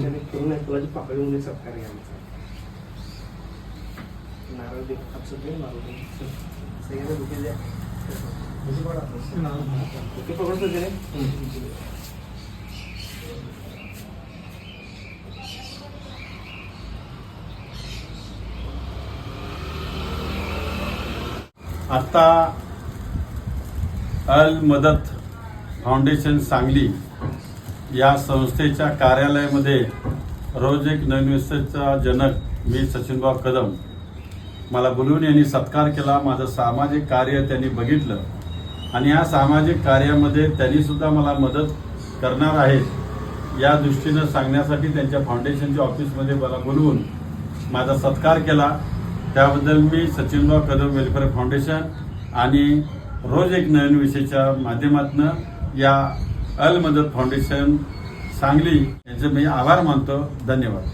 आमच्याने करून आहे पाकळी म्हणून सरकार आहे आमचा. नारळ दे कापसात नारळ दे सगळ्यांना द्या. पकडतो आत्ता अल मदत फाउंडेशन सांगली या संस्थेच्या कार्यालयामध्ये रोज एक नवीन जनक मी सचिनभाऊ कदम मला बोलवून यांनी सत्कार केला. माझं सामाजिक कार्य त्यांनी बघितलं. आणि या सामाजिक कार्यामध्ये त्यांनी सुद्धा मला मदत करणार आहेत या दृष्टीनं सांगण्यासाठी त्यांच्या फाउंडेशनच्या ऑफिसमध्ये मला बोलवून माझा सत्कार केला. त्याबद्दल मी सचिनभाऊ कदम वेलफेअर फाउंडेशन आणि रोज एक नवीन विषयच्या माध्यमातून या अल मदत फाउंडेशन सांगली यांचे मी आभार मानतो. धन्यवाद.